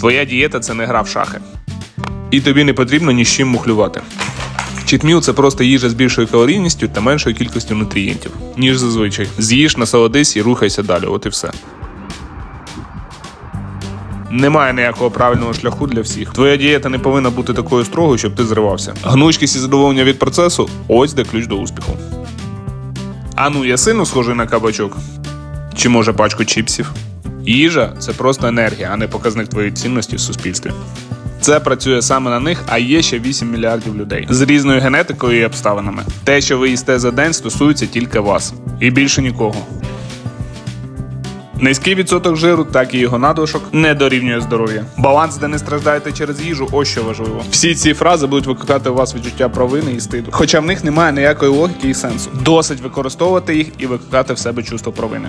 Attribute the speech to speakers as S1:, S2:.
S1: Твоя дієта це не гра в шахи. І тобі не потрібно ні з чим мухлювати. Чітміл це просто їжа з більшою калорійністю та меншою кількістю нутрієнтів, ніж зазвичай. З'їж, насолодись і рухайся далі, от і все. Немає ніякого правильного шляху для всіх. Твоя дієта не повинна бути такою строгою, щоб ти зривався. Гнучкість і задоволення від процесу ось де ключ до успіху. А ну, я сильно схожий на кабачок? Чи може пачку чіпсів? Їжа це просто енергія, а не показник твоєї цінності в суспільстві. Це працює саме на них, а є ще 8 мільярдів людей з різною генетикою і обставинами. Те, що ви їсте за день, стосується тільки вас і більше нікого. Низький відсоток жиру, так і його надлишок не дорівнює здоров'я. Баланс, де не страждаєте через їжу, ось що важливо. Всі ці фрази будуть викликати у вас відчуття провини і стиду. Хоча в них немає ніякої логіки і сенсу. Досить використовувати їх і викликати в себе чувство провини.